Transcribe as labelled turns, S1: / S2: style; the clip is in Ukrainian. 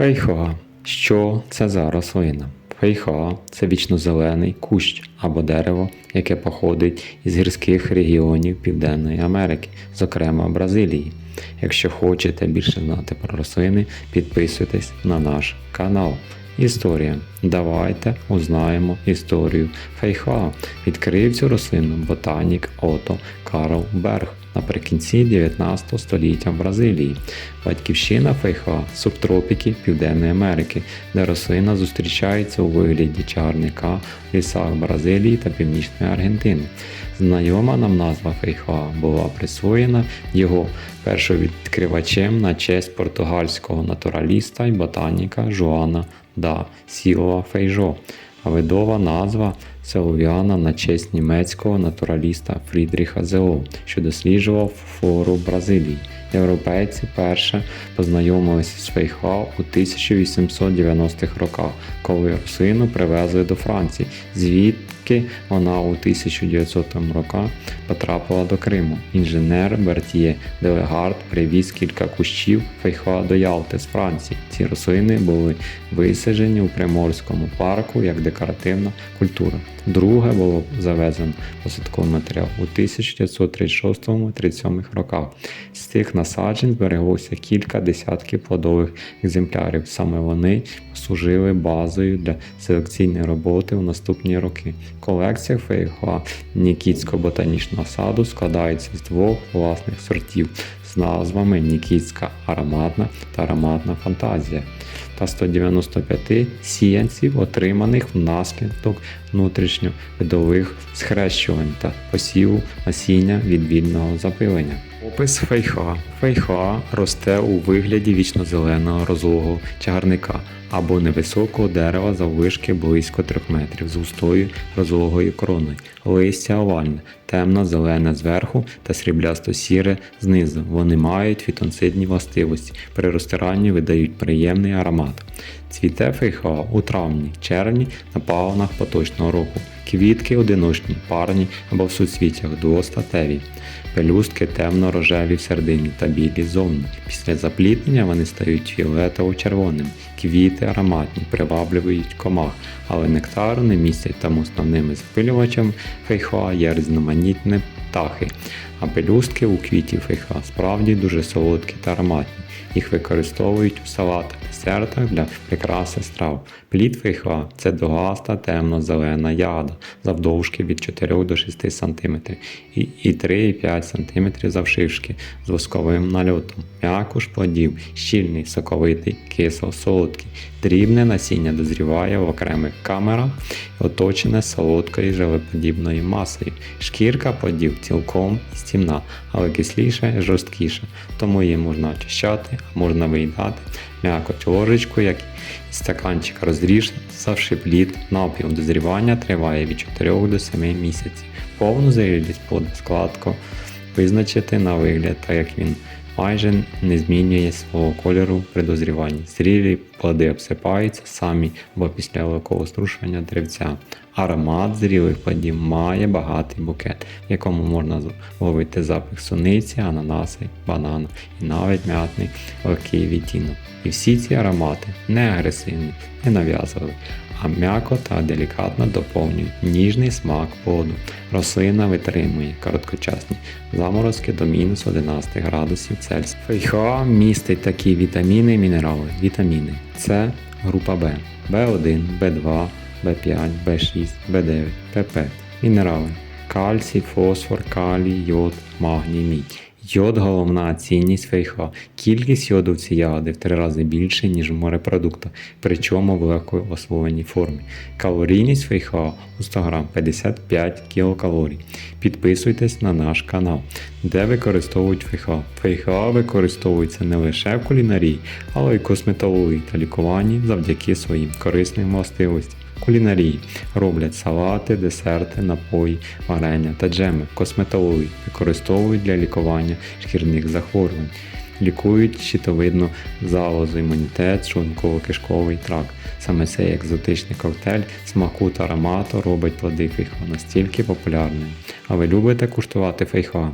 S1: Фейхоа. Що це за рослина? Фейхоа це вічнозелений кущ або дерево, яке походить із гірських регіонів Південної Америки, зокрема Бразилії. Якщо хочете більше знати про рослини, підписуйтесь на наш канал. Історія. Давайте узнаємо історію Фейхоа. Відкрив цю рослину ботанік Ото Карл Берг наприкінці 19 століття в Бразилії. Батьківщина Фейхоа – субтропіки Південної Америки, де рослина зустрічається у вигляді чагарника в лісах Бразилії та Північної Аргентини. Знайома нам назва Фейхоа була присвоєна його першовідкривачем на честь португальського натураліста і ботаніка Жуана да Сілова Фейжо. Видова назва Селовіана на честь німецького натураліста Фрідріха Зео, що досліджував флору Бразилії. Європейці перше познайомилися з фейхау у 1890-х роках, коли рослину привезли до Франції, звідки вона у 1900 роках потрапила до Криму. Інженер Бертіє Делегард привіз кілька кущів Фейхоа до Ялти з Франції. Ці рослини були висаджені у Приморському парку як декоративна культура. Друге було завезено посадковий матеріал у 1936-37 роках. З цих насаджень збереглося кілька десятків плодових екземплярів. Саме вони служили базою для селекційної роботи у наступні роки. Колекція Фейхоа Нікітського ботанічного саду складається з двох власних сортів з назвами Нікітська ароматна та ароматна фантазія та 195 сіянців, отриманих внаслідок внутрішньовидових схрещувань та посіву насіння від вільного запилення. Опис фейхоа. Фейхоа росте у вигляді вічнозеленого розлогого чагарника або невисокого дерева заввишки близько 3 метрів з густою розлогою короною. Листя овальне, темно-зелене зверху та сріблясто-сіре знизу. Вони мають фітонцидні властивості. При розтиранні видають приємний аромат. Цвіте фейхоа у травні, червні на пагонах поточного року. Квітки одиночні, парні або в суцвіттях двостатеві. Пелюстки темно-рожеві всередині та білі ззовні. Після запліднення вони стають фіолетово-червоними. Квіти ароматні, приваблюють комах, але нектару не містять, тому основними запилювачами фейхоа є різноманітні птахи, а пелюстки у квітів фейхоа справді дуже солодкі та ароматні. Їх використовують у салатах, десертах для прикраси страв. Плід фейхоа – це догаста темно-зелена ягода завдовжки від 4 до 6 см і і 3-5 см завшившки з восковим нальотом. М'якуш плодів щільний, соковитий, кисло-солодкий. Дрібне насіння дозріває в окремих камерах оточене солодкою желеподібною масою. Шкірка плодів цілком стімна, але кисліша і жорсткіша, тому її можна очищати, а можна виїдати м'якоть ложечку, як із стаканчика розрізавши плід напів дозрівання триває від 4 до 7 місяців. Повну зрілість складку визначити на вигляд, так як він майже не змінює свого кольору при дозріванні. Зрілі плоди обсипаються самі або після великого струшування деревця. Аромат зрілих плодів має багатий букет, в якому можна ловити запах суниці, ананаси, банана і навіть м'ятний легкий відтінок. І всі ці аромати не агресивні, не нав'язливі, а м'яко та делікатно доповнюють ніжний смак плоду. Рослина витримує короткочасні заморозки до мінус 11 градусів Цельсія. Фейхоа містить такі вітаміни і мінерали. Вітаміни С, група Б, В1, В2, В5, В6, В9, ПП. Мінерали кальцій, фосфор, калій, йод, магній, мідь. Йод головна цінність фейхоа. Кількість йоду в цій ягоди в три рази більше, ніж в морепродуктах, причому в легкої освоєній формі. Калорійність фейхоа у 100 грам 55 кілокалорій. Підписуйтесь на наш канал, де використовують фейхоа. Фейхоа використовується не лише в кулінарії, але й косметології та лікуванні завдяки своїм корисним властивостям кулінарії роблять салати, десерти, напої, варення та джеми, косметології використовують для лікування шкірних захворювань, лікують щитовидну залозу, імунітет, шлунково-кишковий тракт. Саме цей екзотичний коктейль смаку та аромату робить плоди фейхоа настільки популярними. А ви любите куштувати фейхоа?